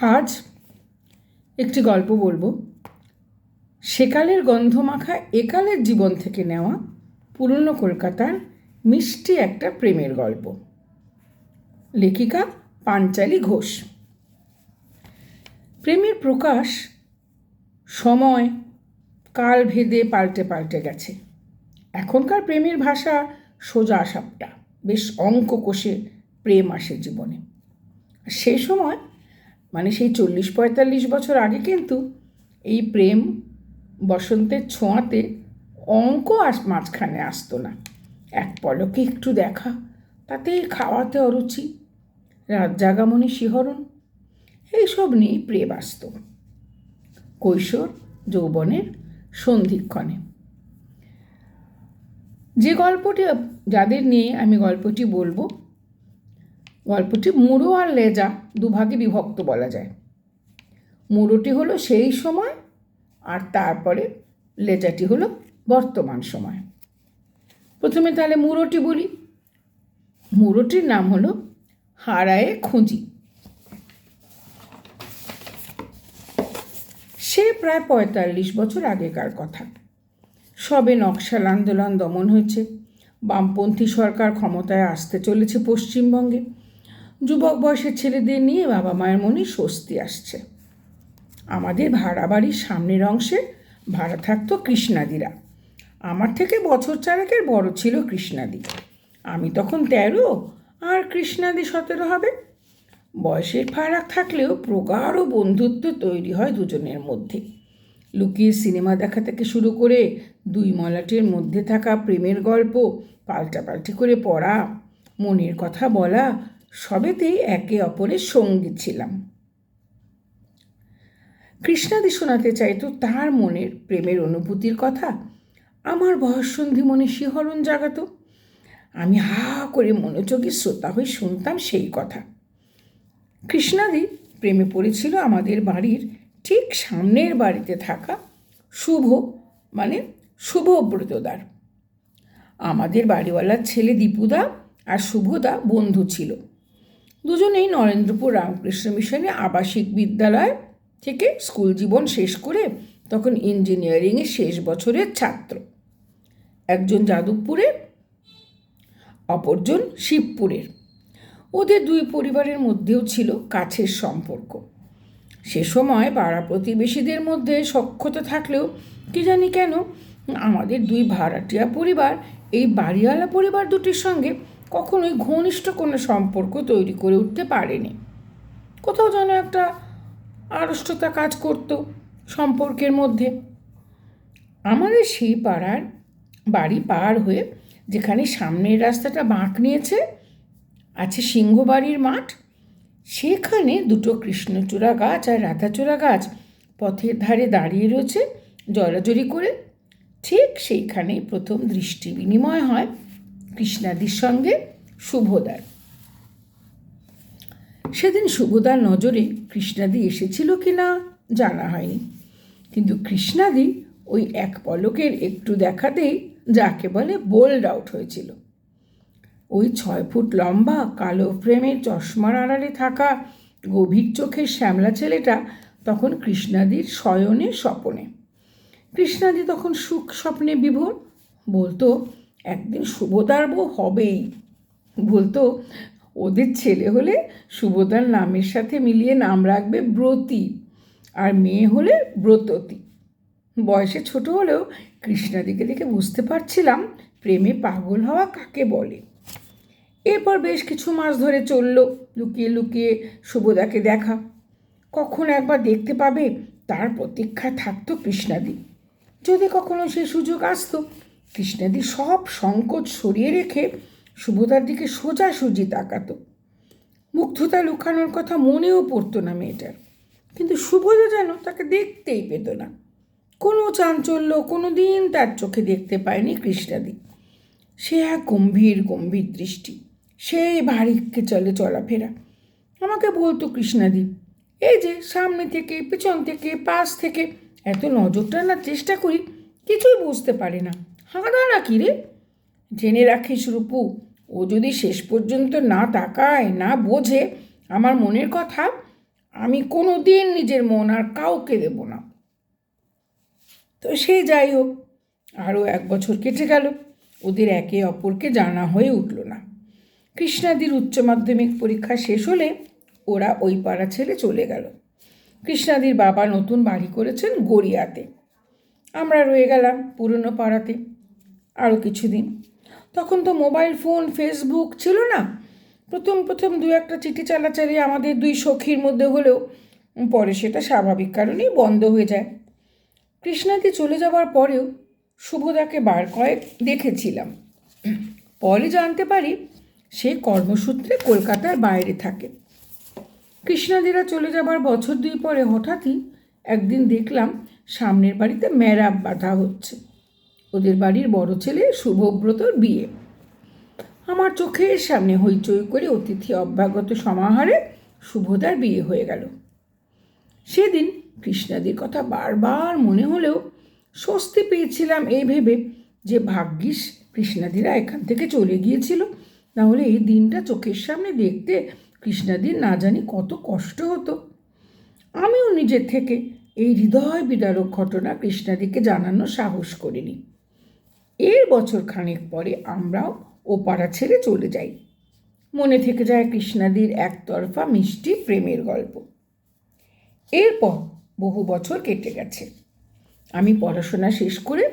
আজ একটি গল্প বলব। সেকালের গন্ধমাখা একালের জীবন থেকে নেওয়া পুরনো কলকাতার মিষ্টি একটা প্রেমের গল্প। লেখিকা পাঞ্চালি ঘোষ। প্রেমের প্রকাশ সময় কাল ভেদে পাল্টে পাল্টে গেছে। এখনকার প্রেমের ভাষা সোজা সাপটা, বেশ অঙ্ক কষে প্রেম আসে জীবনে। সেই সময় মানে সেই চল্লিশ পঁয়তাল্লিশ বছর আগে কিন্তু এই প্রেম বসন্তের ছোঁয়াতে অঙ্ক আস মাঝখানে আসতো না। এক পলকে একটু দেখা, তাতে খাওয়াতে অরুচি, রাত জাগামনি শিহরণ, এইসব নিয়ে প্রেম আসত। কৈশোর যৌবনের সন্ধিক্ষণে। যে গল্পটি যাদের নিয়ে আমি গল্পটি বলব গল্পটি মুড়ো আর লেজা দুভাগে বিভক্ত বলা যায়। মুড়োটি হলো সেই সময় আর তারপরে লেজাটি হলো বর্তমান সময়। প্রথমে তাহলে মুড়োটি বলি। মুড়োটির নাম হলো হারায়ে খুঁজি। সে প্রায় পঁয়তাল্লিশ বছর আগেকার কথা। সবে নকশাল আন্দোলন দমন হয়েছে। বামপন্থী সরকার ক্ষমতায় আসতে চলেছে পশ্চিমবঙ্গে। যুবক বয়সের ছেলেদের নিয়ে বাবা মায়ের মনে স্বস্তি আসছে। আমাদের ভাড়া বাড়ির সামনের অংশে ভাড়া থাকতো কৃষ্ণাদিরা। আমার থেকে বছর চারেকের বড় ছিল কৃষ্ণাদি। আমি তখন তেরো, আর কৃষ্ণাদি সতেরো হবে। বয়সের ফারাক থাকলেও প্রগাঢ় বন্ধুত্ব তৈরি হয় দুজনের মধ্যে। লুকিয়ে সিনেমা দেখা থেকে শুরু করে দুই মলাটের মধ্যে থাকা প্রেমের গল্প, পাল্টাপাল্টি করে পড়া, মনের কথা বলা সবেতেই একে অপরের সঙ্গী ছিলাম। কৃষ্ণাদি শোনাতে চাইতো তার মনের প্রেমের অনুভূতির কথা, আমার বয়সন্ধি মনে শিহরণ জাগাতো। আমি হা করে মনোযোগী শ্রোতা হয়ে শুনতাম সেই কথা। কৃষ্ণাদি প্রেমে পড়েছিল আমাদের বাড়ির ঠিক সামনের বাড়িতে থাকা শুভ মানে শুভব্রতদার আমাদের বাড়িওয়ালার ছেলে দীপুদা আর শুভদা বন্ধু ছিল। দুজনেই নরেন্দ্রপুর রামকৃষ্ণ মিশনে আবাসিক বিদ্যালয় থেকে স্কুল জীবন শেষ করে তখন ইঞ্জিনিয়ারিংয়ের শেষ বছরের ছাত্র। একজন যাদবপুরের অপরজন শিবপুরের। ওদের দুই পরিবারের মধ্যেও ছিল কাছের সম্পর্ক। সে সময় পাড়া প্রতিবেশীদের মধ্যে সক্ষতা থাকলেও কি জানি কেন আমাদের দুই ভাড়াটিয়া পরিবার, এই বাড়িওয়ালা পরিবার দুটির সঙ্গে কখনোই ঘনিষ্ঠ কোনো সম্পর্ক তৈরি করে উঠতে পারেনি। কোথাও যেন একটা আড়ষ্টতা কাজ করতো সম্পর্কের মধ্যে। আমাদের সেই পাড়ার বাড়ি পার হয়ে যেখানে সামনের রাস্তাটা বাঁক নিয়েছে, আছে সিংহবাড়ির মাঠ, সেখানে দুটো কৃষ্ণচূড়া গাছ আর রাধাচূড়া গাছ পথের ধারে দাঁড়িয়ে রয়েছে জড়াজড়ি করে। ঠিক সেইখানেই প্রথম দৃষ্টি বিনিময় হয় কৃষ্ণাদির সঙ্গে শুভদার সেদিন শুভদার নজরে কৃষ্ণাদি এসেছিল কি না জানা হয়নি। কিন্তু কৃষ্ণাদি ওই এক পলকের একটু দেখাতেই যাকে বলে বোল্ড আউট হয়েছিল। ওই ছয় ফুট লম্বা, কালো ফ্রেমের চশমার আড়ালে থাকা গভীর চোখের শ্যামলা ছেলেটা তখন কৃষ্ণাদির শয়নে স্বপনে। কৃষ্ণাদি তখন সুখ স্বপ্নে বিভোর, বলতো একদিন শুভদার বউ হবেই। বলতো, ওদের ছেলে হলে শুভদার নামের সাথে মিলিয়ে নাম রাখবে ব্রতী আর মেয়ে হলে ব্রততী। বয়সে ছোট হলেও কৃষ্ণাদিকে দেখে বুঝতে পারছিলাম প্রেমে পাগল হওয়া কাকে বলে। এরপর বেশ কিছু মাস ধরে চলল লুকিয়ে লুকিয়ে শুভদাকে দেখা। কখন একবার দেখতে পাবে তার প্রতীক্ষায় থাকতো কৃষ্ণাদি। যদি কখনো সে সুযোগ আসতো কৃষ্ণাদি সব সংকট সরিয়ে রেখে শুভদার দিকে সোজাসুজি তাকাতো। মুগ্ধতা লুকানোর কথা মনেও পড়তো না মেয়েটার। কিন্তু শুভদা যেন তাকে দেখতেই পেত না। কোনো চাঞ্চল্য, কোনো দিন তার চোখে দেখতে পায়নি কৃষ্ণাদি। সে এক গম্ভীর গম্ভীর দৃষ্টি। সেই বাড়িকে চলে চলাফেরা। আমাকে বলতো কৃষ্ণাদি, এই যে সামনে থেকে, পিছন থেকে, পাশ থেকে এত নজর টানার চেষ্টা করি, কিছুই বুঝতে পারে না। হাঁদা না কি রে? জেনে রাখিস রূপু, ও যদি শেষ পর্যন্ত না তাকায়, না বোঝে আমার মনের কথা, আমি কোনো দিন নিজের মন আর কাউকে দেব না। তো সে যাই হোক, আরও এক বছর কেটে গেল, ওদের একে অপরকে জানা হয়ে উঠল না। কৃষ্ণাদির উচ্চ মাধ্যমিক পরীক্ষা শেষ হলে ওরা ওই পাড়া ছেড়ে চলে গেল। কৃষ্ণাদির বাবা নতুন বাড়ি করেছেন গড়িয়াতে। আমরা রয়ে গেলাম পুরনো পাড়াতে। আরও কিছুদিন। তখন তো মোবাইল ফোন, ফেসবুক ছিল না। প্রথম প্রথম দু একটা চিঠি চালাচালি আমাদের দুই সখীর মধ্যে হলেও পরে সেটা স্বাভাবিক কারণেই বন্ধ হয়ে যায়। কৃষ্ণাদি চলে যাওয়ার পরেও শুভদাকে বার কয়েক দেখেছিলাম। পরে জানতে পারি সে কর্মসূত্রে কলকাতার বাইরে থাকে। কৃষ্ণাদিরা চলে যাবার বছর দুই পরে হঠাৎই একদিন দেখলাম সামনের বাড়িতে মেরাব বাঁধা হচ্ছে। ওদের বাড়ির বড় ছেলে শুভব্রতর বিয়ে। আমার চোখের সামনে হইচই করে অতিথি অভ্যাগত সমাহারে শুভদার বিয়ে হয়ে গেল। সেদিন কৃষ্ণাদির কথা বারবার মনে হলেও স্বস্তি পেয়েছিলাম এই ভেবে যে ভাগ্যিস কৃষ্ণাদিরা এখান থেকে চলে গিয়েছিল নাহলে এই দিনটা চোখের সামনে দেখতে কৃষ্ণাদির না জানি কত কষ্ট হতো। আমিও নিজের থেকে এই হৃদয় বিদারক ঘটনা কৃষ্ণাদিকে জানানোর সাহস করিনি। এর বছর খানেক পরে আমরাও ও পাড়া ছেড়ে চলে যাই। মনে থেকে যায় কৃষ্ণাদির একতরফা মিষ্টি প্রেমের গল্প। এরপর বহু বছর কেটে গেছে। আমি পড়াশোনা শেষ করে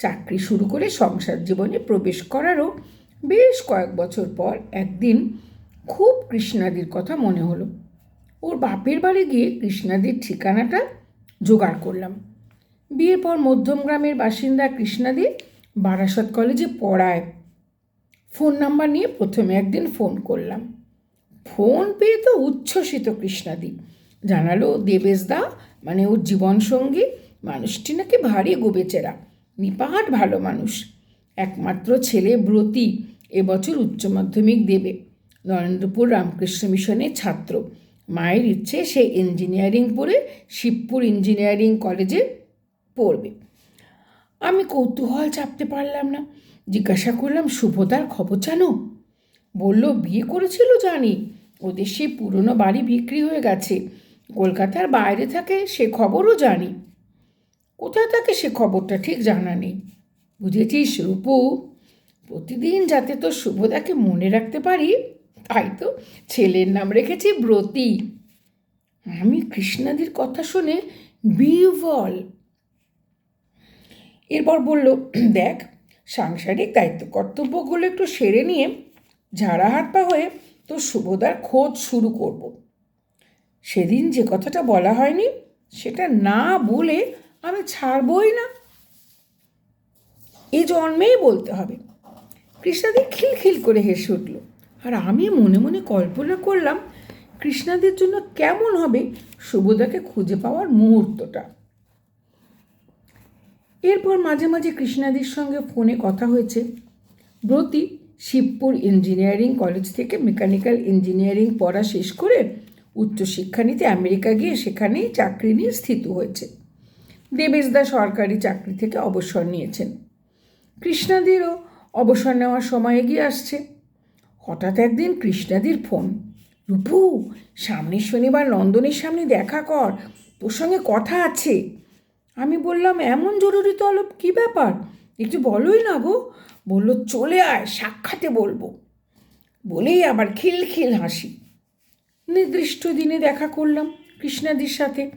চাকরি শুরু করে সংসার জীবনে প্রবেশ করারও বেশ কয়েক বছর পর একদিন খুব কৃষ্ণাদির কথা মনে হলো। ওর বাপের বাড়ি গিয়ে কৃষ্ণাদির ঠিকানাটা জোগাড় করলাম। বিয়ের পর মধ্যম গ্রামের বাসিন্দা কৃষ্ণাদি বারাসত কলেজে পড়ায়। ফোন নাম্বার নিয়ে প্রথমে একদিন ফোন করলাম। ফোন পেয়ে তো উচ্ছ্বসিত কৃষ্ণাদি। জানালো দেবেশদা মানে ওর জীবনসঙ্গী মানুষটি নাকি ভারী গোবেচেরা। নিপাট ভালো মানুষ। একমাত্র ছেলে ব্রতী এবছর উচ্চ মাধ্যমিক দেবে। নরেন্দ্রপুর রামকৃষ্ণ মিশনের ছাত্র। মায়ের ইচ্ছে সে ইঞ্জিনিয়ারিং পড়ে শিবপুর ইঞ্জিনিয়ারিং কলেজে পড়বে। আমি কৌতূহল চাপতে পারলাম না। জিজ্ঞাসা করলাম শুভদার খবর জানো? বলল, বিয়ে করেছিল জানি। ওদের সেই পুরনো বাড়ি বিক্রি হয়ে গেছে। কলকাতার বাইরে থাকে সে খবরও জানি। কোথায় থাকে সে খবরটা ঠিক জানা নেই। বুঝেছিস রূপু, প্রতিদিন যাতে তো শুভদাকে মনে রাখতে পারি, তাই তো ছেলের নাম রেখেছি ব্রতী। আমি কৃষ্ণাদির কথা শুনে বিভল এরপর বলল, দেখ, সাংসারিক দায়িত্ব, কর্তব্যগুলো একটু সেরে নিয়ে ঝাড়া হাত পা হয়ে তো শুভদার খোঁজ শুরু করব। সেদিন যে কথাটা বলা হয়নি, সেটা না বলে আমি ছাড়বই না। এ জন্মেই বলতে হবে। কৃষ্ণাদি খিলখিল করে হেসে উঠল, আর আমি মনে মনে কল্পনা করলাম, কৃষ্ণাদের জন্য কেমন হবে শুভদাকে খুঁজে পাওয়ার মুহূর্তটা? এরপর মাঝে মাঝে কৃষ্ণাদির সঙ্গে ফোনে কথা হয়েছে। ব্রতী শিবপুর ইঞ্জিনিয়ারিং কলেজ থেকে মেকানিক্যাল ইঞ্জিনিয়ারিং পড়া শেষ করে উচ্চশিক্ষা নিতে আমেরিকা গিয়ে সেখানেই চাকরি নিয়ে স্থিত হয়েছে। দেবেশদা সরকারি চাকরি থেকে অবসর নিয়েছেন। কৃষ্ণাদিরও অবসর নেওয়ার সময় এগিয়ে আসছে। হঠাৎ একদিন কৃষ্ণাদির ফোন, রূপু, সামনের শনিবার নন্দনের সামনে দেখা কর, তোর সঙ্গে কথা আছে। আমি বললাম, এমন জরুরি তলব কী ব্যাপার? একটু বলোই না গো। বলল, চলে আয়, সাক্ষাতে বলব। বলেই আবার খিলখিল হাসি। নির্দিষ্ট দিনে দেখা করলাম কৃষ্ণাদির সাথে।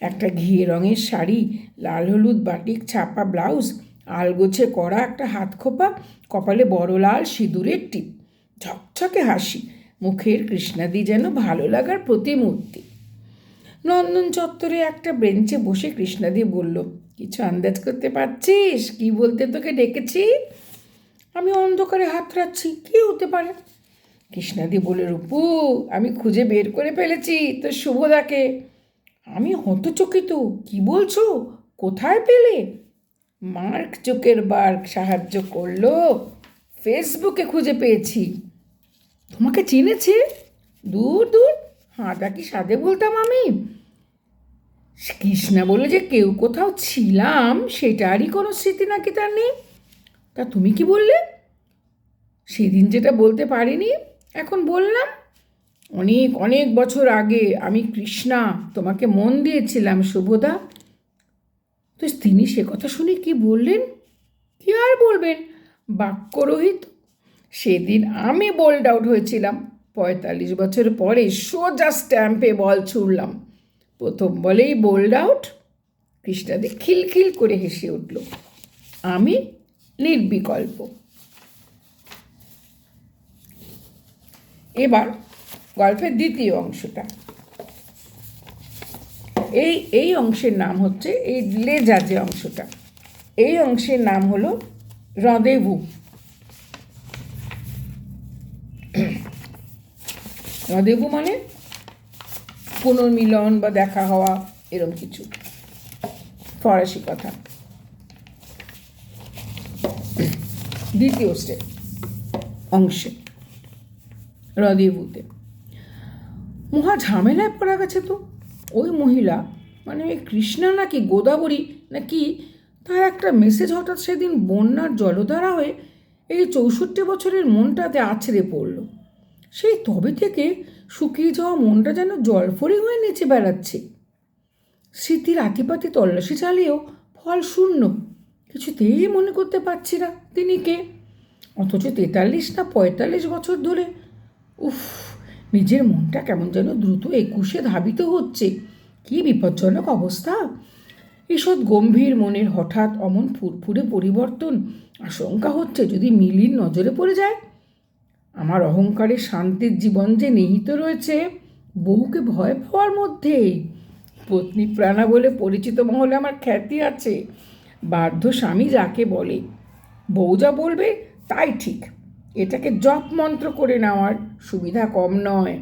একটা ঘিয়ে রঙের শাড়ি, লাল হলুদ বাটিক, ছাপা ব্লাউজ, আলগোছে করা একটা হাত খোপা কপালে বড় লাল সিঁদুরের টিপ। ঝকঝকে হাসি, মুখের কৃষ্ণাদি যেন ভালো লাগার প্রতিমূর্তি। নন্দন চত্বরে একটা বেঞ্চে বসে কৃষ্ণাদি বলল, কিছু আন্দাজ করতে পারছিস? কি বলতে তোকে ডেকেছি? আমি অন্ধকারে হাত রাখছি, কি হতে পারে? কৃষ্ণাদি বলে রূপু, আমি খুঁজে বের করে ফেলেছি তো শুভদাকে আমি হতচকিত, কি বলছো? কোথায় পেলে? মার্ক চোখের বার্ক সাহায্য করল, ফেসবুকে খুঁজে পেয়েছি। তোমাকে চিনেছে? দূর দূর হাঁটা কি সাদে বলতাম আমি? কৃষ্ণা বলে যে কেউ কোথাও ছিলাম, সেটারই কোনো স্মৃতি নাকি তার নেই? তা তুমি কি বললে? সেদিন যেটা বলতে পারিনি, এখন বললাম, অনেক অনেক বছর আগে আমি কৃষ্ণা তোমাকে মন দিয়েছিলাম শুভদা তো তিনি সে কথা শুনে কি বললেন? কি আর বলবেন? বাক্যরহিত। সেদিন আমি বোল্ড আউট হয়েছিলাম। পঁয়তাল্লিশ বছর পরে সোজা স্ট্যাম্পে বল ছুড়লাম। প্রথম বলেই বোল্ড আউট, কৃষ্ণাদি খিলখিল করে হেসে উঠল, আমি নির্বিকল্প। এবার গল্পের দ্বিতীয় অংশটা। এই এই অংশের নাম হচ্ছে, এই লেজা যে অংশটা, এই অংশের নাম হলো রদেভু। রদেভু মানে? পুনর্মিলন বা দেখা হওয়া, এরম কিছু। ফরাসি কথা। দ্বিতীয় স্টেপ অংশে। রদেভুতে। মহা ঝামেলায় পড়া গেছে তো। ওই মহিলা মানে ওই কৃষ্ণা নাকি গোদাবরী, নাকি তার একটা মেসেজ হঠাৎ সেদিন বন্যার জলধারা হয়ে এই চৌষট্টি বছরের মনটাতে আছড়ে পড়ল। সেই তবে থেকে শুকিয়ে যাওয়া মনটা যেন জলফরি হয়ে নেচে বেড়াচ্ছে। স্মৃতির আতিপাতি তল্লাশি চালিয়েও ফল শূন্য। কিছুতেই মনে করতে পারছি না তিনি কে। অথচ তেতাল্লিশ না পঁয়তাল্লিশ বছর ধরে, উফ, নিজের মনটা কেমন যেন দ্রুত একুশে ধাবিত হচ্ছে। কী বিপজ্জনক অবস্থা। ঈষৎ গম্ভীর মনের হঠাৎ অমন ফুরফুরে পরিবর্তন আশঙ্কা হচ্ছে যদি মিলির নজরে পড়ে যায়। আমার অহংকারের শান্তির জীবন যে নিহিত রয়েছে বহুকে ভয় পাওয়ার মধ্যে। পত্নী প্রাণা বলে পরিচিত মহলে আমার খ্যাতি আছে। বার্ধ স্বামী যাকে বলে, বউ যা বলবে তাই ঠিক। এটাকে জপ মন্ত্র করে নেওয়ার সুবিধা কম নয়।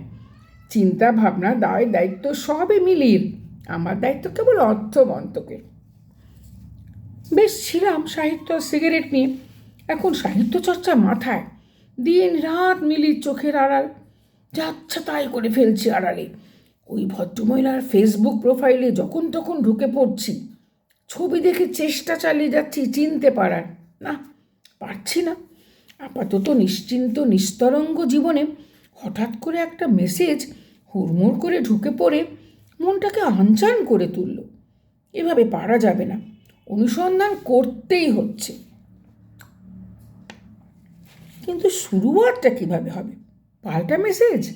চিন্তা, ভাবনা, দায়, দায়িত্ব সবই মিলির। আমার দায়িত্ব কেবল অর্থ মন্ত্রকের। বেশ, ছিলাম সাহিত্য, সিগারেট নিয়ে। এখন সাহিত্য চর্চা মাথায়। দিন রাত মিলির চোখের আড়াল, যাচ্ছে তাই করে ফেলছি আড়ালে। ওই ভদ্রমহিলার ফেসবুক প্রোফাইলে যখন তখন ঢুকে পড়ছি। ছবি দেখে চেষ্টা চালিয়ে যাচ্ছি, চিনতে পারার। না, পারছি না। আপাতত নিশ্চিন্ত, নিস্তরঙ্গ জীবনে হঠাৎ করে একটা মেসেজ হুড়মুড় করে ঢুকে পড়ে, মনটাকে আনচান করে তুলল। এভাবে পারা যাবে না। অনুসন্ধান করতেই হচ্ছে। কিন্তু শুরুয়াতটা কীভাবে হবে? পাল্টা মেসেজ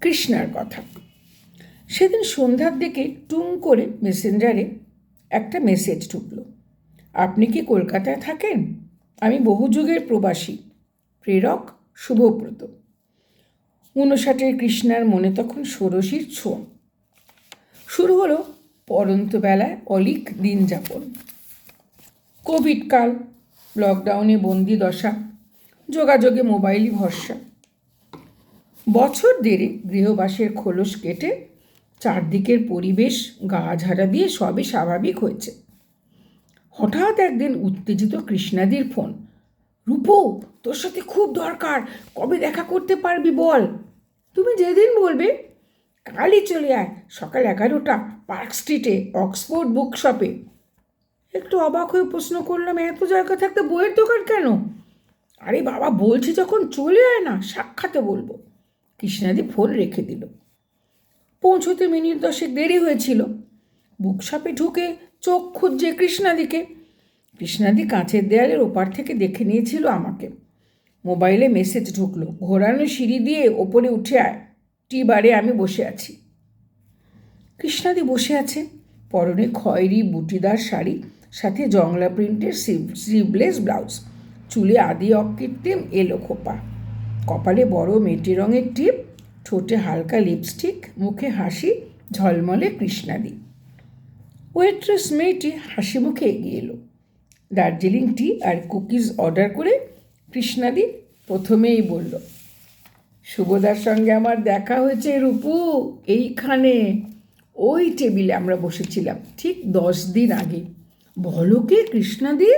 কৃষ্ণার কথা। সেদিন সন্ধ্যার দিকে টুং করে মেসেঞ্জারে একটা মেসেজ ঢুকলো। আপনি কি কলকাতায় থাকেন? আমি বহু যুগের প্রবাসী। প্রেরক, শুভব্রত। ঊনষাটের কৃষ্ণার মনে তখন ষোড়শীর ছোঁয়া। শুরু হলো পরন্ত বেলায় অলিক দিন যাপন কোভিড কাল লকডাউনে বন্দি দশা, যোগাযোগে মোবাইলই ভরসা। বছর দেড়ে গৃহবাসের খোলস কেটে চারদিকের পরিবেশ গা ঝাড়া দিয়ে সবই স্বাভাবিক হয়েছে। হঠাৎ একদিন উত্তেজিত কৃষ্ণাদির ফোন, রূপো, তোর সাথে খুব দরকার, কবে দেখা করতে পারবি বল? তুমি যেদিন বলবে, কালই চলে আয়, সকাল এগারোটা, পার্ক স্ট্রিটে, অক্সফোর্ড বুক শপে একটু অবাক হয়ে প্রশ্ন করলাম, এত জায়গা থাকতে বইয়ের দোকান কেন? আরে বাবা, বলছি যখন চলে আয় না, সাক্ষাতে বলব। কৃষ্ণাদি ফোন রেখে দিল। পৌঁছতে মিনিট দশেক দেরি হয়েছিল। বুকশপে ঢুকে চোখ খুঁজছে কৃষ্ণাদিকে। কৃষ্ণাদি কাঁচের দেয়ালের ওপার থেকে দেখে নিয়েছিল আমাকে। মোবাইলে মেসেজ ঢুকলো, ঘোরানো সিঁড়ি দিয়ে ওপরে উঠে টি বারে আমি বসে আছি। কৃষ্ণাদি বসে আছে, পরনে খয়েরি, বুটিদার শাড়ি সাথে জংলা প্রিন্টের স্লিভলেস ব্লাউজ চুলে আদি অকৃত্রিম এলো খোপা। কপালে বড় মেটে রঙের টিপ, ঠোঁটে হালকা লিপস্টিক মুখে হাসি, ঝলমলে কৃষ্ণাদি। ওয়েট্রেস মেয়েটি হাসি মুখে এগিয়ে এলো। দার্জিলিং টি আর কুকিজ অর্ডার করে কৃষ্ণাদি প্রথমেই বলল শুভদার সঙ্গে আমার দেখা হয়েছে রূপু, এইখানে। ওই টেবিলে আমরা বসেছিলাম, ঠিক দশ দিন আগে। বলো কে কৃষ্ণাদি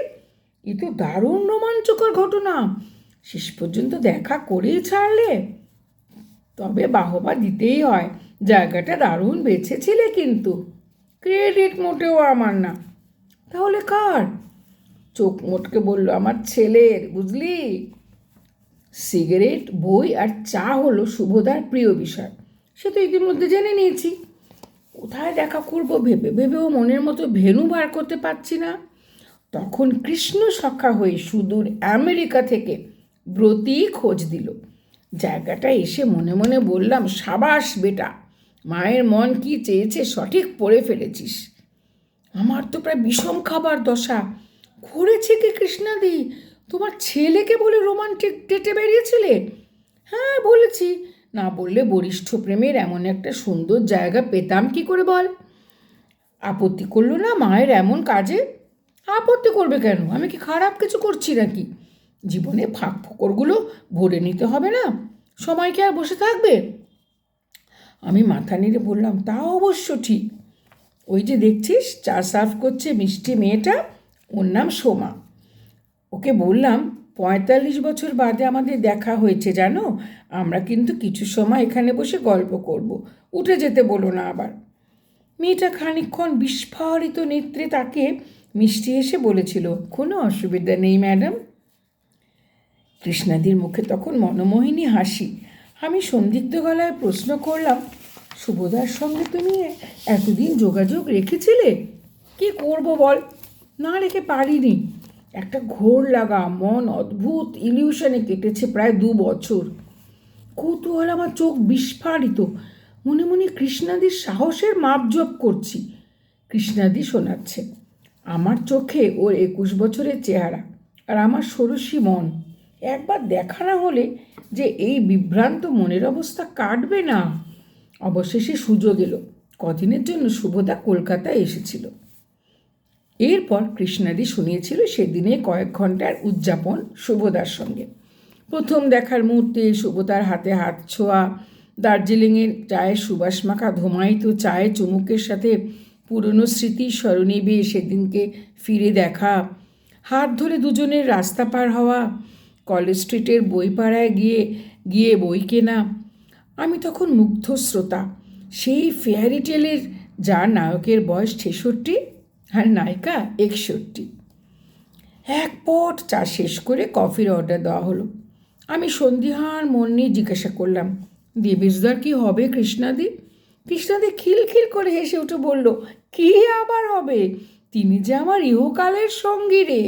এ তো দারুণ রোমাঞ্চকর ঘটনা। শেষ পর্যন্ত দেখা করেই ছাড়লে? তবে বাহবা দিতেই হয়, জায়গাটা দারুণ বেছেছিলে কিন্তু। ক্রেডিট মোটেও আমার না। তাহলে কার? চোখ মোটকে বলল, আমার ছেলের, বুঝলি? সিগারেট, বই আর চা হলো শুভদার প্রিয় বিষয়। সে তো ইতিমধ্যে জেনে নিয়েছি। কোথায় দেখা করব? ভেবে, ভেবেও মনের মতো ভেনু বার করতে পারছি না। তখন কৃষ্ণ সখা হয়ে সুদূর আমেরিকা থেকে ব্রতী খোঁজ দিল। জায়গাটা এসে মনে মনে বললাম, সাবাস বেটা, মায়ের মন কি চেয়েছে সঠিক পড়ে ফেলেছিস? আমার তো প্রায় বিষম খাবার দশা। ঘুরেছে কি কৃষ্ণাদি? তোমার ছেলেকে বলে রোমান্টিক ডেটে বেরিয়েছিলে? হ্যাঁ বলেছি। না বললে বরিষ্ঠ প্রেমের এমন একটা সুন্দর জায়গা পেতাম কি করে বল? আপত্তি করল না মায়ের এমন কাজে? আপত্তি করবে কেন? আমি কি খারাপ কিছু করছি নাকি? জীবনে ফাঁক ফোকরগুলো ভরে নিতে হবে না। সময় কি আর বসে থাকবে? আমি মাথা নেড়ে বললাম, তা অবশ্য ঠিক। ওই যে দেখছিস, চা সার্ভ করছে মিষ্টি মেয়েটা, ওর নাম সোমা। ওকে বললাম পঁয়তাল্লিশ বছর বাদে আমাদের দেখা হয়েছে, জানো? আমরা কিন্তু কিছু সময় এখানে বসে গল্প করব। উঠে যেতে বলো না আবার। মেয়েটা খানিকক্ষণ বিস্ফারিত নেত্রে তাকে মিষ্টি এসে বলেছিল, কোনো অসুবিধা নেই, ম্যাডাম। কৃষ্ণাদির মুখে তখন মনোমোহিনী হাসি। আমি সন্দিগ্ধ গলায় প্রশ্ন করলাম শুভদার সঙ্গে তুমি এতদিন যোগাযোগ রেখেছিলে? কি করব বল? না রেখে পারিনি। একটা ঘোর লাগা, মন অদ্ভুত ইলিউশনে কেটেছে প্রায় দু বছর। কৌতূহল আমার চোখ বিস্ফারিত। মনে মনে কৃষ্ণাদির সাহসের মাপজপ করছি। কৃষ্ণাদি শোনাচ্ছে, আমার চোখে ওর একুশ বছরের চেহারা আর আমার ষোড়শী মন। একবার দেখা না হলে যে এই বিভ্রান্ত মনের অবস্থা কাটবে না? অবশেষে সুযোগ এলো। কদিনের জন্য শুভদা কলকাতায় এসেছিল। এরপর কৃষ্ণাদি শুনিয়েছিল সেদিনে কয়েক ঘণ্টার উদযাপন শুভদার সঙ্গে। প্রথম দেখার মুহূর্তে শুভদার হাতে হাত ছোঁয়া। দার্জিলিংয়ের চায়ের সুবাস মাখা ধোমায়িত চায়ে চুমুকের সাথে পুরনো স্মৃতি স্মরণে বেয়ে সেদিনকে ফিরে দেখা। হাত ধরে দুজনের রাস্তা পার হওয়া, কলেজ স্ট্রিটের বইপাড়ায় গিয়ে গিয়ে বই কেনা। আমি তখন মুগ্ধ শ্রোতা। সেই ফেয়ারি টেলের যার নায়কের বয়স ছেষট্টি আর নায়িকা একষট্টি। এক পট চা শেষ করে কফির অর্ডার দেওয়া হলো। আমি সন্ধিহান মন নিয়ে জিজ্ঞাসা করলাম দেবেশদার কি হবে কৃষ্ণাদি? কৃষ্ণাদি খিলখিল করে হেসে উঠে বলল, কি আবার হবে? তিনি যে আমার ইহকালের সঙ্গী রে।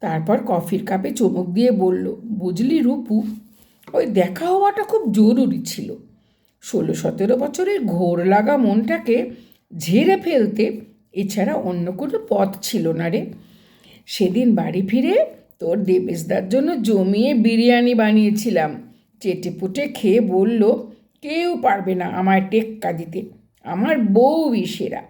তারপর কফির কাপে চমক দিয়ে বলল, বুঝলি রূপু, ওই দেখা হওয়াটা খুব জরুরি ছিল। ষোলো সতেরো বছরের ঘোর লাগা মনটাকে ঝেড়ে ফেলতে এছাড়া অন্য কোনো পথ ছিল না রে। সেদিন বাড়ি ফিরে তোর দেবেশদার জন্য জমিয়ে বিরিয়ানি বানিয়েছিলাম। চেটে পুটে খেয়ে বলল, কেউ পারবে না আমায় টেক্কা দিতে। আমার বউ সেরা।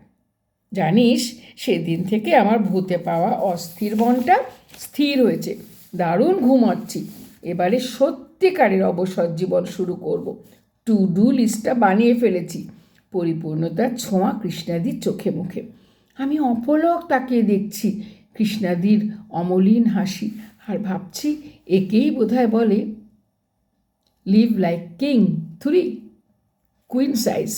জানিস, সেদিন থেকে আমার ভূতে পাওয়া অস্থির মনটা স্থির হয়েছে। দারুণ ঘুমাচ্ছি। এবারে সত্যিকারের অবসর জীবন শুরু করব। টু ডু লিস্টটা বানিয়ে ফেলেছি। পরিপূর্ণতার ছোঁয়া কৃষ্ণাদির চোখে মুখে। আমি অপলক তাকে দেখছি। কৃষ্ণাদির অমলিন হাসি। আর ভাবছি, একেই বোধহয় বলে লিভ লাইক কিং থুরি কুইন সাইজ